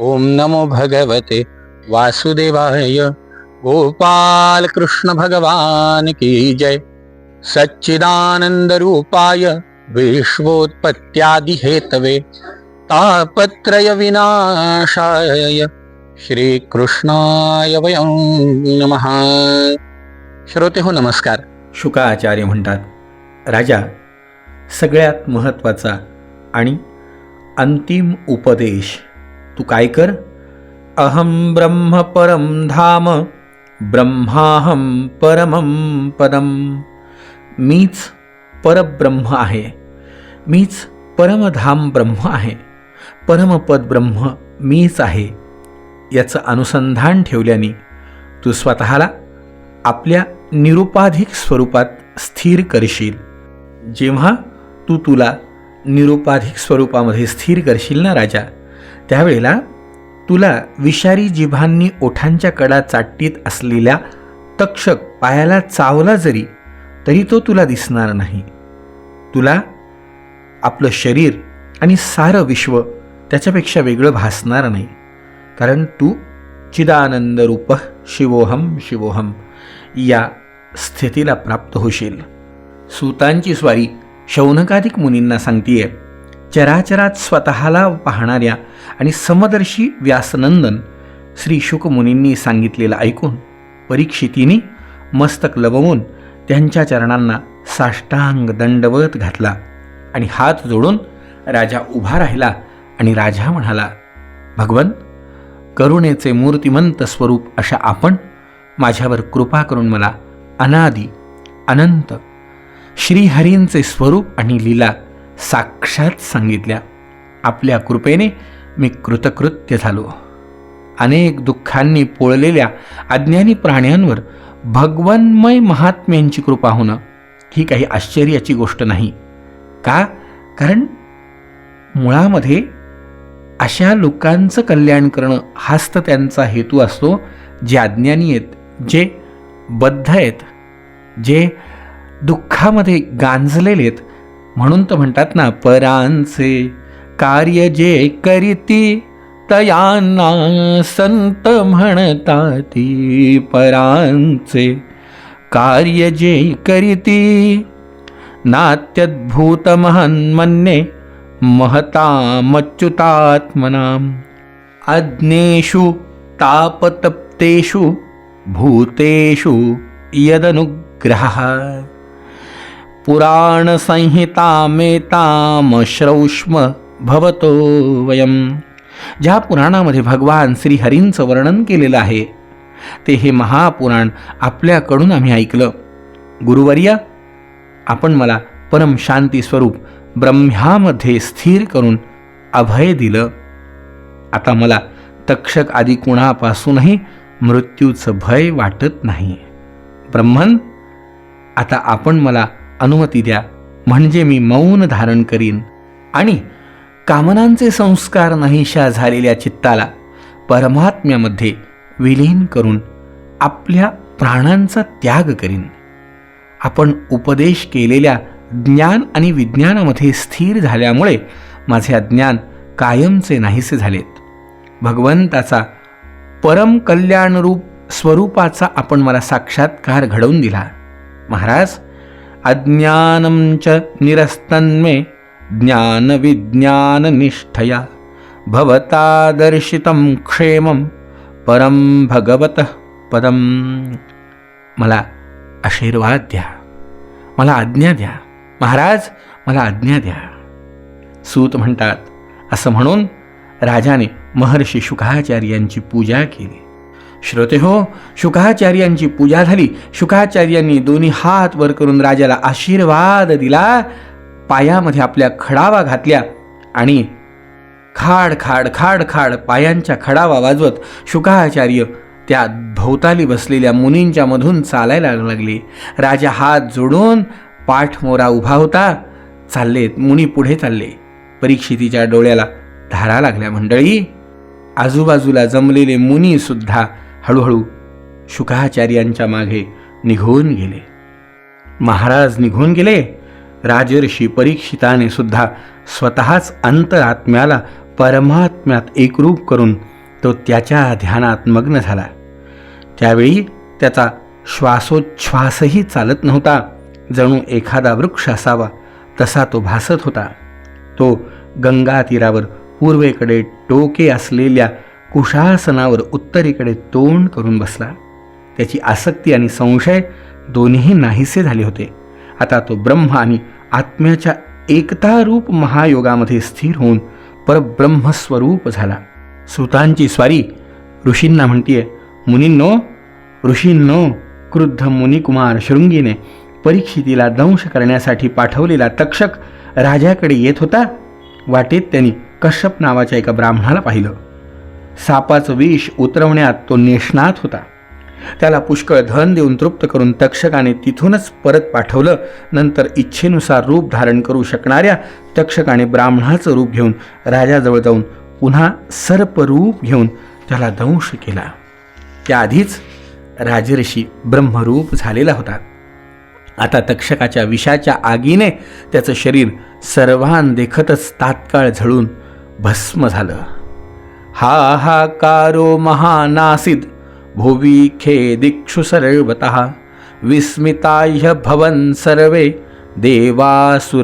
ओम नमो भगवते वासुदेवाय। गोपाल कृष्ण भगवान की जय। सच्चिदानंद रूपाय विश्वोत्पत्त्यादि हेतवे तापत्रय विनाशाय श्रीकृष्णाय वयं नमः। श्रोते हो नमस्कार। शुकाचार्य म्हणतात राजा सगळ्यात महत्त्वाचा आणि अंतिम उपदेश तू काय कर? अहम ब्रह्म परम धाम ब्रह्माहम परमं पदम. मीच परब्रह्म आहे. मीच परमधाम ब्रह्म आहे. परमपद ब्रह्म मीच आहे. याचं अनुसंधान ठेवल्याने तू स्वतःला आपल्या निरुपाधिक स्वरूपात स्थिर करशील. जेव्हा तू तुला निरुपाधिक स्वरूपामध्ये स्थिर करशील ना राजा त्यावेळेला तुला विषारी जिभांनी ओठांच्या कडा चाटतीत असलेल्या तक्षक पायाला चावला जरी तरी तो तुला दिसणार नाही. तुला आपलं शरीर आणि सारं विश्व त्याच्यापेक्षा वेगळं भासणार नाही. कारण तू चिदानंद रूप शिवोहम शिवोहम या स्थितीला प्राप्त होशील. सूतांची स्वारी शौनकाधिक मुनींना सांगतीये चराचरात स्वतःला पाहणाऱ्या आणि समदर्शी व्यासनंदन श्री शुकमुनींनी सांगितलेलं ऐकून परीक्षितीने मस्तक लवून त्यांच्या चरणांना साष्टांग दंडवत घातला आणि हात जोडून राजा उभा राहिला आणि राजा म्हणाला भगवन करुणेचे मूर्तिमंत स्वरूप अशा आपण माझ्यावर कृपा करून मला अनादी अनंत श्रीहरींचे स्वरूप आणि लीला साक्षात सांगितल्या आपल्या कृपेने मी कृतकृत्य झालो. अनेक दुःखांनी पोळलेल्या अज्ञानी प्राण्यांवर भगवन्मय महात्म्यांची कृपा होणं ही काही आश्चर्याची गोष्ट नाही. का? कारण मुळामध्ये अशा लोकांचं कल्याण करणं हाच तर त्यांचा हेतू असतो जे अज्ञानी आहेत जे बद्ध आहेत जे दुःखामध्ये गांजलेले आहेत म्हणून तर म्हणतात ना परांचे कार्य जे करीती तयांना संत म्हणताती. परांचे कार्य जे करीती नात्यद्भूत महन्मन्ये महतामच्युतात्मनाम. अज्ञेषु तापतप्तेषु भूतेषु यदनुग्रहः। पुराणसंहितामेतामश्रौष्म भवतो वयम. ज्या पुराणामध्ये भगवान श्रीहरींचं वर्णन केलेलं आहे ते हे महापुराण आपल्याकडून आम्ही ऐकलं. गुरुवर्य आपण मला परम शांती स्वरूप ब्रह्म्यामध्ये स्थिर करून अभय दिलं. आता मला तक्षक आदी कुणापासूनही मृत्यूचं भय वाटत नाही. ब्रह्मन आता आपण मला अनुमती द्या. म्हणजे मी मौन धारण करीन. आणि कामनांचे संस्कार नाहीशा झालेल्या चित्ताला परमात्म्यामध्ये विलीन करून आपल्या प्राणांचा त्याग करीन. आपण उपदेश केलेल्या ज्ञान आणि विज्ञानामध्ये स्थिर झाल्यामुळे माझे अज्ञान कायमचे नाहीसे झालेत. भगवंताचा परम कल्याणरूप स्वरूपाचा आपण मला साक्षात्कार घडवून दिला. महाराज अज्ञानं च निरस्तन्मे ज्ञानविज्ञाननिष्ठया भवतादर्शितं क्षेमं परं भगवतः पदम। मला आशीर्वाद द्या। मला आज्ञा द्या। महाराज मला आज्ञा द्या। सूत म्हणतात असं म्हणून राजाने महर्षी शुकाचार्यांची पूजा केली. श्रोते हो शुकाचार्यांची पूजा झाली. शुकाचार्यांनी दोन्ही हात वर करून राजाला आशीर्वाद दिला. पायामध्ये आपल्या खडावा घातल्या आणि खाड खाड खाड खाड पायांच्या खडावा वाजवत शुकाचार्य त्या भोवताली बसलेल्या मुनींच्या मधून चालायला लागले. राजा हात जोडून पाठमोरा उभा होता. चाललेत मुनी पुढे चालले. परीक्षितीच्या डोळ्याला धारा लागल्या मंडळी. आजूबाजूला जमलेले मुनी सुद्धा हळूहळू शुकाचार्यांच्या मागे निघून गेले. महाराज निघून गेले. राजर्षी परीक्षिताने सुद्धा स्वतःच अंतरात्म्याला परमात्म्यात एकरूप करून तो त्याच्या ध्यानात मग्न झाला. त्यावेळी त्याचा श्वासोच्छ्वासही चालत नव्हता. जणू एखादा वृक्ष असावा तसा तो भासत होता. तो गंगा तीरावर पूर्वेकडे टोके असलेल्या कुशासनावर उत्तरेकडे तोंड करून बसला. त्याची आसक्ती आणि संशय दोन्ही नाहीसे झाले होते. आता तो ब्रह्म आणि आत्म्याच्या एकतारूप महायोगामध्ये स्थिर होऊन परब्रह्मस्वरूप झाला. सुतांची स्वारी ऋषींना म्हणतीये मुनींनो ऋषींनो क्रुद्ध मुनिकुमार शृंगीने परीक्षितीला दंश करण्यासाठी पाठवलेला तक्षक राजाकडे येत होता. वाटेत त्यांनी कश्यप नावाच्या एका ब्राह्मणाला पाहिलं. सापाचं विष उतरवण्यात तो निष्णात होता. त्याला पुष्कळ धन देऊन तृप्त करून तक्षकाने तिथूनच परत पाठवलं. नंतर इच्छेनुसार रूप धारण करू शकणाऱ्या तक्षकाने ब्राह्मणाचं रूप घेऊन राजाजवळ जाऊन पुन्हा सर्परूप घेऊन त्याला दंश केला. त्याआधीच राजर्षी ब्रह्मरूप झालेला होता. आता तक्षकाच्या विषाच्या आगीने त्याचं शरीर सर्वान देखतच तात्काळ झळून भस्म झालं. हा महानासीद्। कारो महानासिद भुवी खेदिक्षु सर्वत। भवन सर्वे। देवासुरनरादयः।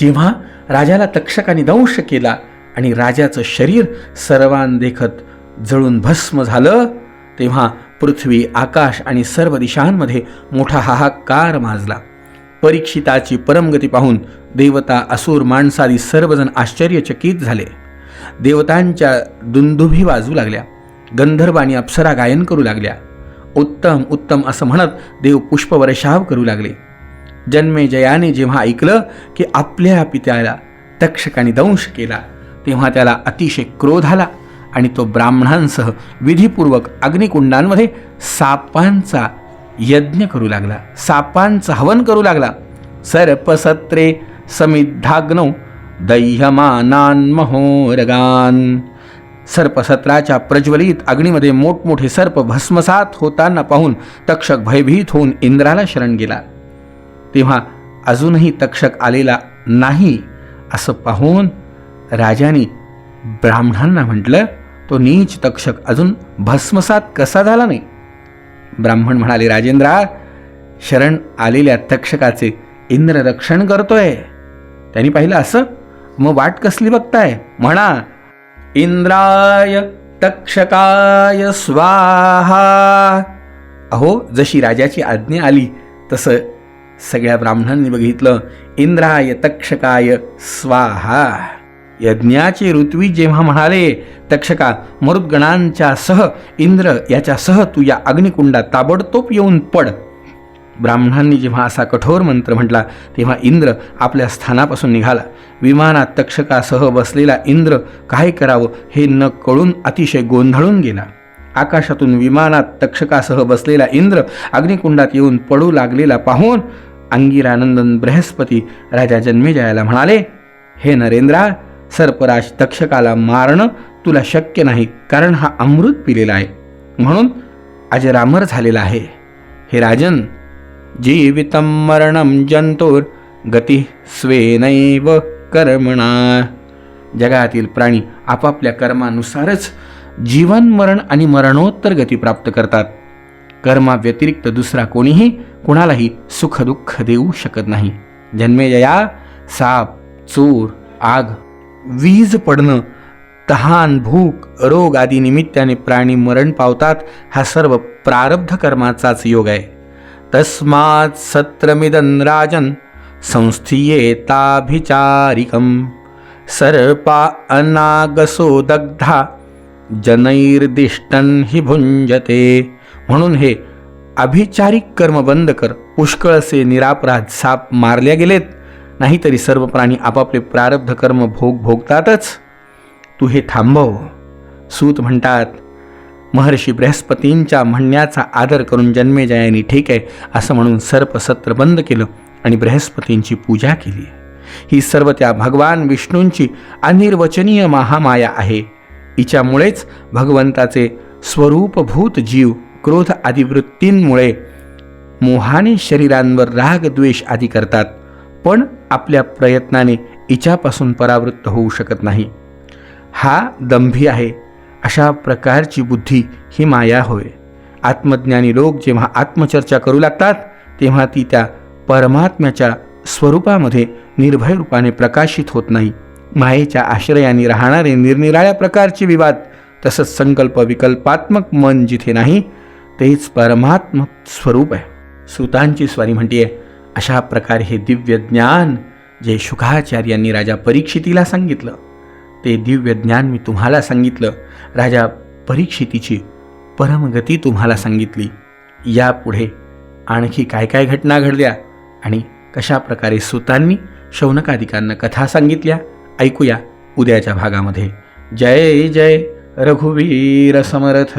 जेव्हा राजाला तक्षकाने दंश केला आणि राजाचं शरीर सर्वान देखत जळून भस्म झालं तेव्हा पृथ्वी आकाश आणि सर्व दिशांमध्ये मोठा हाहाकार माजला. परीक्षिताची परमगती पाहून देवता असुर माणसादी सर्वजण आश्चर्यचकित झाले. देवतांच्या दुंदुभी वाजू लागल्या. गंधर्व आणि अप्सरा गायन करू लागल्या. उत्तम उत्तम असं म्हणत देव पुष्पवर्षाव करू लागले. जन्मे जयाने जेव्हा ऐकलं की आपल्या पित्याला तक्षकाने दंश केला तेव्हा त्याला अतिशय क्रोध आला आणि तो ब्राह्मणांसह विधीपूर्वक अग्निकुंडांमध्ये सापांचा यज्ञ करू लागला सापांचं हवन करू लागला. सर्पसत्रे समिद्धाग्नौ दह्यमानान्महोरगान सर्पसत्राच्या प्रज्वलित अग्नीमध्ये मोठमोठे सर्प भस्मसात होताना पाहून तक्षक भयभीत होऊन इंद्राला शरण गेला. तेव्हा अजूनही तक्षक आलेला नाही असं पाहून राजाने ब्राह्मणांना म्हटलं तो नीच तक्षक अजून भस्मसात कसा झाला नाही? ब्राह्मण म्हणाले राजेंद्रा शरण आलेल्या तक्षकाचे इंद्र रक्षण करतोय. त्यांनी पाहिलं असं? मग वाट कसली बघताय? म्हणा इंद्राय तक्षकाय स्वाहा. अहो जशी राजाची आज्ञा आली तसं सगळ्या ब्राह्मणांनी बघितलं इंद्राय तक्षकाय स्वाहा. यज्ञाचे ऋत्वी जेव्हा म्हणाले तक्षका मरुद्गणांच्या सह इंद्र याच्या सह तू या अग्निकुंडात ताबडतोब येऊन पड. ब्राह्मणांनी जेव्हा असा कठोर मंत्र म्हटला तेव्हा इंद्र आपल्या स्थानापासून निघाला. विमानात तक्षकासह बसलेला इंद्र काय करावं हे न कळून अतिशय गोंधळून गेला. आकाशातून विमानात तक्षकासह बसलेला इंद्र अग्निकुंडात येऊन पडू लागलेला पाहून अंगिरानंदन बृहस्पती राजा जन्मेजयाला म्हणाले हे नरेंद्रा सर्पराज तक्षकाला मारणं तुला शक्य नाही कारण हा अमृत पिलेला आहे. म्हणून अजरामर झालेला आहे. हे राजन जीवितम मरणम जंतोर गती स्वेनैव कर्मणा. जगातील प्राणी आपापल्या कर्मानुसारच जीवन मरण आणि मरणोत्तर गती प्राप्त करतात. कर्माव्यतिरिक्त दुसरा कोणीही कुणालाही सुखदुःख देऊ शकत नाही. जन्मेजया साप चोर आग वीज पडणं तहान भूक रोग आदी निमित्ताने प्राणी मरण पावतात हा सर्व प्रारब्ध कर्माचाच योग आहे. तस्मात् सत्रमिदन राजन संस्थीयेताभिचारिकं सर्पा अनागसो दग्धा जनैर्दिष्टन हि भुंजते म्हणून हे अभिचारिक कर्म बंद कर पुष्कळसे निरापराध साप मारल्या गेलेत नाहीतरी सर्व प्राणी आपापले प्रारब्ध कर्म भोग भोगतातच. तू हे थांबव. सूत म्हणतात महर्षी बृहस्पतींच्या म्हणण्याचा आदर करून जन्मेजयाने ठीक आहे असं म्हणून सर्प सत्र बंद केलं आणि बृहस्पतींची पूजा केली. ही सर्व त्या भगवान विष्णूंची अनिर्वचनीय महामाया आहे. हिच्यामुळेच भगवंताचे स्वरूपभूत जीव क्रोध आदी वृत्तींमुळे मोहाने शरीरांवर राग द्वेष आदी करतात. पण आपल्या प्रयत्नाने इच्छापासून परावृत्त होऊ शकत नाही. हा दंभी आहे. अशा प्रकारची बुद्धी ही माया होय. आत्मज्ञानी लोक जेव्हा आत्मचर्चा करू लागतात तेव्हा ती त्या परमात्म्याच्या स्वरूपामध्ये निर्भय रूपाने प्रकाशित होत नाही. मायेच्या आश्रयाने राहणारे निरनिराळ्या प्रकारचे विवाद तसंच संकल्प विकल्पात्मक मन जिथे नाही तेच परमात्म स्वरूप आहे. सुतांची स्वारी म्हणतीये अशा प्रकारे हे दिव्य ज्ञान जे शुकाचार्यांनी राजा परीक्षितीला सांगितलं ते दिव्य ज्ञान मी तुम्हाला सांगितलं राजा परीक्षितीची परमगती तुम्हाला सांगितली. यापुढे आणखी काय काय घटना घडल्या आणि कशा प्रकारे सुतांनी शौनकादिकांना कथा सांगितल्या ऐकूया उद्याच्या भागामध्ये. जय जय रघुवीर समर्थ!